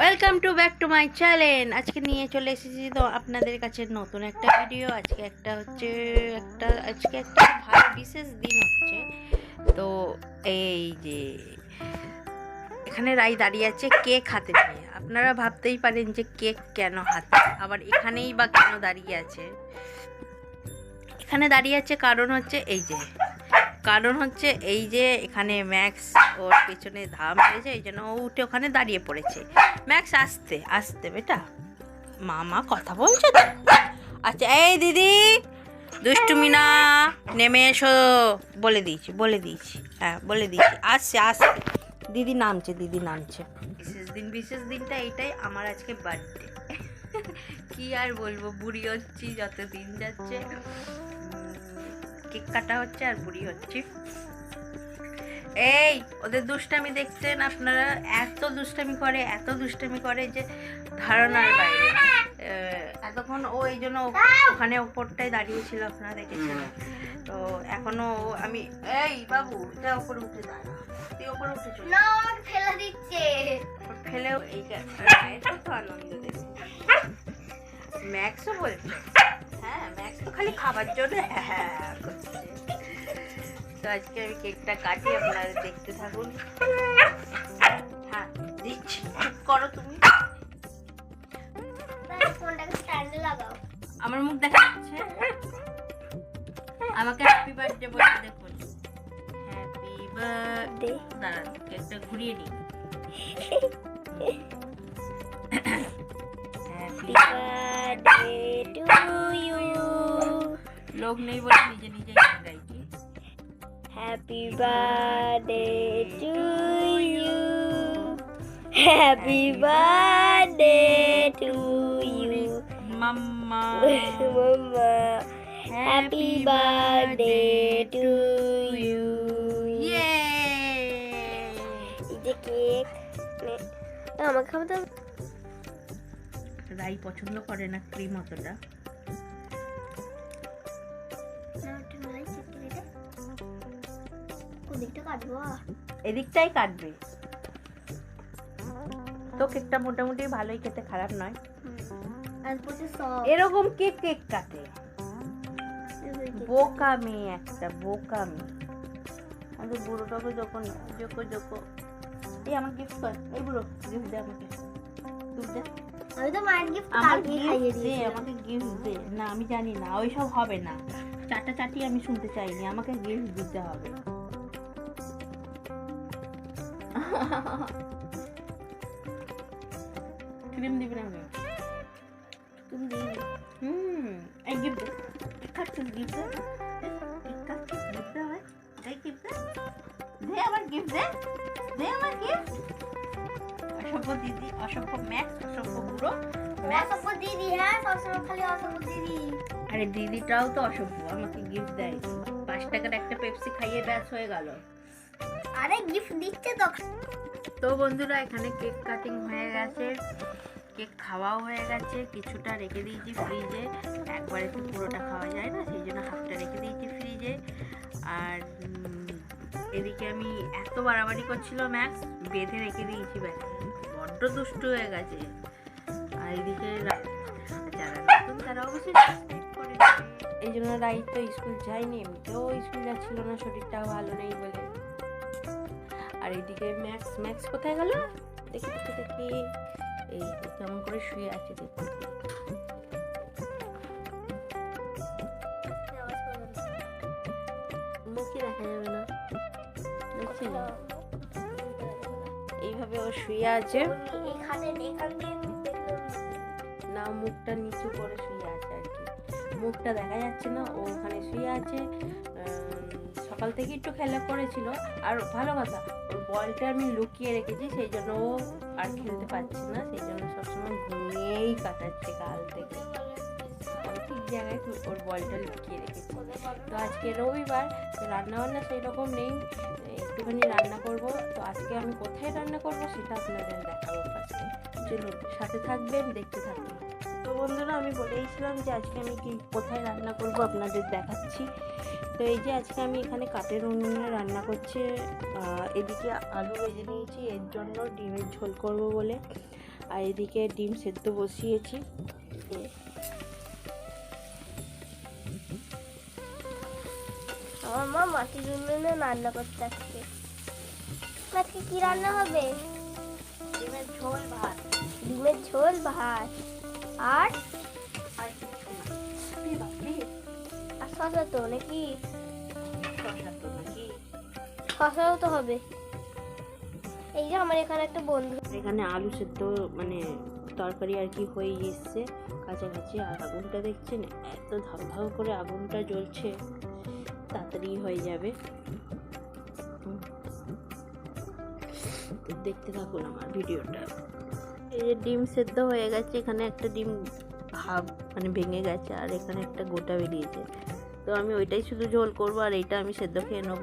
Welcome to back to my channel আজকে নিয়ে চলে এসেছি তো আপনাদের কাছে নতুন একটা ভিডিও আজকে একটা হচ্ছে, একটা, আজকে একটা ভালো বিশেষ দিন হচ্ছে। তো এই যে, এখানে রাই দাঁড়িয়ে আছে কেক হাতে নিয়ে। আপনারা ভাবতেই পারেন যে কেক কেন হাতে, আবার এখানেই বা কেন দাঁড়িয়ে আছে। এখানে দাঁড়িয়ে আছে কারণ হচ্ছে এই যে কারণ হচ্ছে এই যে এখানে ম্যাক্স ওর পেছনে ধাম হয়েছে, এই জন্য ও উঠে ওখানে দাঁড়িয়ে পড়েছে। ম্যাক্স, আসতে আসতে, বেটা। মামা, কথা বলছে তো? আচ্ছা এই দিদি, দুষ্টুমি না, নেমে এসো। বলে দিয়েছি বলে দিয়েছি। হ্যাঁ বলে দিয়েছি। আসছে আসছে। দিদি নামছে দিদি নামছে। বিশেষ দিন, বিশেষ দিনটা এইটাই আমার আজকে বার্থডে। কি আর বলব, বুড়ি হচ্ছি যত দিন যাচ্ছে। কেক কাটা হচ্ছে আর বুড়ি হচ্ছি। এই ওদের দুষ্টামি দেখছেন আপনারা? এত দুষ্টামি করে এত দুষ্টামি করে যে ধারণার বাইরে। এতক্ষণ ও এই জন্য ও- ওখানে ওপরটায় দাঁড়িয়েছিল আপনারা দেখেছেন। তো এখনও ও- আমি এই বাবু যা ওপরে উঠে দাঁড়া। তুই ওপরে উঠে চল। না আমাকে ফেলে দিচ্ছে। ফেলেও এই তো আনন্দ ম্যাক্সও বলছে। হ্যাঁ ম্যাক্স তো খালি খাবার জন্য হ্যাঁ হ্যাঁ তো আজকে আমি কেকটা কাটি আপনারা দেখতে থাকুন। হ্যাঁ দিচ্ছি চুপ করো তুমি। আমার মুখ দেখা যাচ্ছে? আমাকে হ্যাপি বার্থডে বলে দেখুন। হ্যাপি বার্থডে দাঁড়ান কেকটা ঘুরিয়ে নিই। হ্যাপি বার্থডে টু ইউ লোক নেই বলে নিজে নিজে গাইছি happy birthday to you happy birthday to you mamma mamma happy birthday to you ইয়ে কেক আমাকে খাব তো রাই পছন্দ করে না ক্রিম অতটা। এদিকটাই কাটবে। তো কেকটা মোটামুটি ভালোই খেতে খারাপ নয়। এরকম কেক কেক কাটে? বোকা মেয়ে একটা বোকা মেয়ে। আমাদের বুড়োটাকে যখন জোকো জোকো এই আমার গিফট কর এই বুড়ো গিফট দে আমাকে। গিফট দে। আমি তো মায়ের গিফট কালকে খাইয়ে দিয়েছি আমাকে গিফট দে। না আমি জানি না ওইসব হবে না। চাটা চাটি আমি শুনতে চাইনি আমাকে গিফট দিতে হবে। ক্রিম দিবি না আমি তুমি দিয়ে হুম এই গিফট খাচ্ছিস গিফট খাচ্ছিস গিফট দে। এই গিফট দে আমার গিফট দে। দে আমার গিফট অসভ্য দিদি অসভ্য ম্যাক্স অসভ্য বুড়ো। অসভ্য দিদি হ্যাঁ সবসময় খালি অসভ্য দিদি। আরে দিদিটাও তো অসভ্য আমাকে গিফট দেয়। পাঁচ টাকার একটা পেপসি খাইয়ে ব্যাস হয়ে গেল। আরে গিফট দিচ্ছে তো। তো বন্ধুরা এখানে কেক কাটিং হয়ে গেছে। কেক খাওয়াও হয়ে গেছে। কিছুটা রেখে দিয়েছি ফ্রিজে। একবারে তো পুরোটা খাওয়া যায় না সেই জন্য হাফটা রেখে দিয়েছি ফ্রিজে। আর এদিকে আমি এত বাড়াবাড়ি করছিল, ম্যাক্স, বেঁধে রেখে দিয়েছি ব্যাস। বড্ড দুষ্ট হয়ে গেছে। আর এদিকে যারা তারা অবশ্যই এই জন্য রাইট তো স্কুল যায়নি, এমনিতেও স্কুল যাচ্ছিল না শরীরটা ভালো নেই বলে। আর এইদিকে ম্যাক্স ম্যাক্স কোথায় গেল? দেখি দেখি এই কেমন করে শুয়ে আছে দেখুন এইভাবে ও শুয়ে আছে। না মুখটা নিচু করে শুয়ে আছে আর কি। মুখটা দেখা যাচ্ছে না ও ওখানে শুয়ে আছে। সকাল থেকে একটু খেলা করেছিল। আর ভালো কথা ওর বলটা আমি লুকিয়ে রেখেছি সেই জন্য ও আর খেলতে পারছে না সেই জন্য সবসময় ঘুমিয়েই কাটাচ্ছে কাল থেকে। জায়গায় ওর বলটা লুকিয়ে রেখেছি। তো আজকে রবিবার, তো রান্না বান্না সেই রকম নেই, একটুখানি রান্না করব। তো আজকে আমি কোথায় রান্না করব সেটা আপনাদের দেখাবো ফার্স্টে চলুন, সাথে থাকবেন, দেখতে থাকবেন তো বন্ধুরা, আমি বলেইছিলাম যে আজকে আমি কি, কোথায় রান্না করব আপনাদের দেখাচ্ছি। তো এই যে আজকে আমি এখানে কাঠের উনুনে রান্না করছি এদিকে আলু ভেজে নিয়েছি, এর জন্য ডিমের ঝোল করব বলে। আর এদিকে ডিম সেদ্ধ বসিয়েছি। আমার মা মাটির উনুনে রান্না করতে আসছে। আজকে কি রান্না হবে? ডিমের ঝোল ভাত। ডিমের ঝোল ভাত। আর? আর শশা তো নাকি? শশাও তো হবে। এই যে আমার এখানে একটা বন্ধু। এখানে আলু সেদ্ধ মানে তরকারি আর কি হয়ে এসছে কাছাকাছি আর আগুনটা দেখছেন? এত ধাউ ধাউ করে আগুনটা জ্বলছে। তাড়াতাড়ি হয়ে যাবে। দেখতে থাকুন আমার ভিডিওটা। এই যে ডিম সেদ্ধ হয়ে গেছে, এখানে একটা ডিম ভাব মানে ভেঙে গেছে, আর এখানে একটা গোটা বেরিয়েছে। তো আমি ওইটাই শুধু ঝোল করব, আর এইটা আমি সেদ্ধ খেয়ে নেব।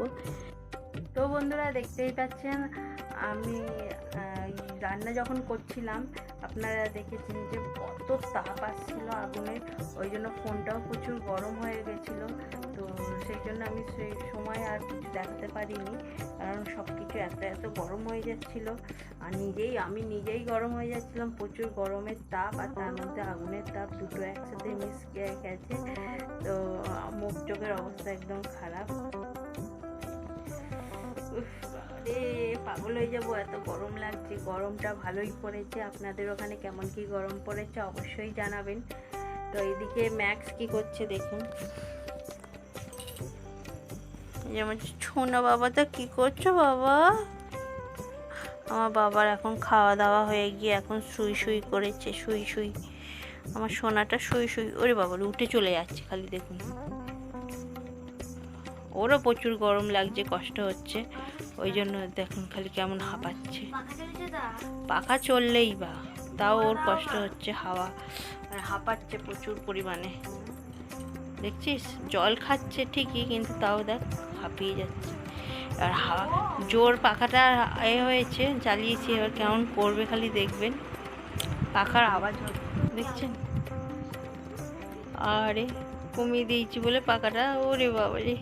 তো বন্ধুরা, দেখতেই পাচ্ছেন, আমি রান্না যখন করছিলাম, আপনারা দেখেছেন যে কত তাপ আসছিল আগুনে। ওই জন্য ফোনটাও প্রচুর গরম হয়ে গেছিল। তো সেই জন্য আমি সেই সময় আর কিছু দেখাতে পারিনি। কারণ সব কিছু এত এত গরম হয়ে যাচ্ছিল। আর নিজেই, আমি নিজেই গরম হয়ে যাচ্ছিলাম। প্রচুর গরমের তাপ আর তার মধ্যে আগুনের তাপ দুটো একসাথে মিস গেছে। তো মুখ চোখের অবস্থা একদম খারাপ। পাগল হয়ে যাব, এত গরম লাগছে। গরমটা ভালোই পড়েছে। আপনাদের ওখানে কেমন কি গরম পড়েছে অবশ্যই জানাবেন। তো এদিকে ম্যাক্স কি করছে দেখুন। যেমন ছোনা বাবা, তো কি করছ বাবা? আমার বাবার এখন খাওয়া দাওয়া হয়ে গিয়ে এখন শুই শুই করেছে, শুই শুই। আমার সোনাটা শুই শুই, ওরে বাবা উঠে চলে যাচ্ছে খালি দেখুন। ওরও প্রচুর গরম লাগছে, কষ্ট হচ্ছে। ওই জন্য দেখুন খালি কেমন হাঁপাচ্ছে। পাখা চললেই বা, তাও ওর কষ্ট হচ্ছে হাওয়া। আর হাঁপাচ্ছে প্রচুর পরিমাণে। দেখছিস? জল খাচ্ছে ঠিকই, কিন্তু তাও দেখ হাঁপিয়ে যাচ্ছে। আর হাওয়া জোর পাখাটা এ হয়েছে, চালিয়েছি, এবার কেমন করবে খালি দেখবেন। পাখার আওয়াজ দেখছেন? আরে, কমিয়ে দিয়েছি বলে পাখাটা, ওরে বাবা রে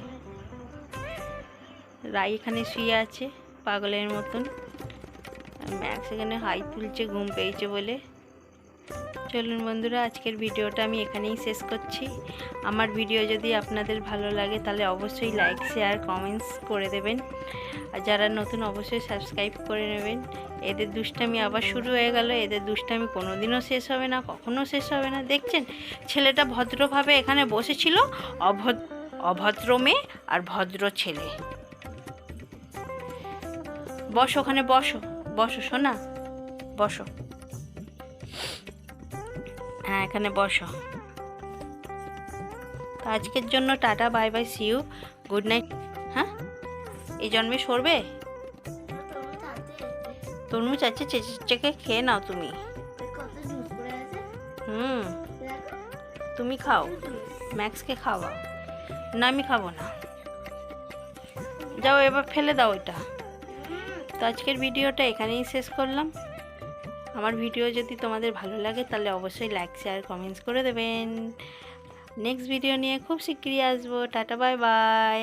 রাই এখানে শুয়ে আছে, পাগলের মতন। ম্যাক্স এখানে হাই তুলছে, ঘুম পেয়েছে বলে। চলুন বন্ধুরা, আজকের ভিডিওটা আমি এখানেই শেষ করছি। আমার ভিডিও যদি আপনাদের ভালো লাগে, তাহলে অবশ্যই লাইক শেয়ার কমেন্টস করে দেবেন। আর যারা নতুন, অবশ্যই সাবস্ক্রাইব করে নেবেন। এদের দুষ্টামি আবার শুরু হয়ে গেল। এদের দুষ্টামি কোনোদিনও শেষ হবে না, কখনো শেষ হবে না। দেখছেন, ছেলেটা ভদ্রভাবে এখানে বসেছিল অভদ্র অভদ্র মেয়ে আর ভদ্র ছেলে। বসো ওখানে, বসো বসো শোনা বসো। হ্যাঁ এখানে বসো। তো আজকের জন্য tata, bye bye see you good night হ্যাঁ? এই জন্মে সরবে? তরমুজ আছে চেকে খেয়ে নাও তুমি। হুম। তুমি খাও। ম্যাক্সকে খাওয়াও। না, আমি খাব না। যাও, এবার ফেলে দাও ওইটা। তো আজকের ভিডিওটা এখানেই শেষ করলাম। আমার ভিডিও যদি তোমাদের ভালো লাগে, তাহলে অবশ্যই লাইক শেয়ার কমেন্টস করে দেবেন। নেক্সট ভিডিও নিয়ে খুব শিগগিরই আসব। Tata bye by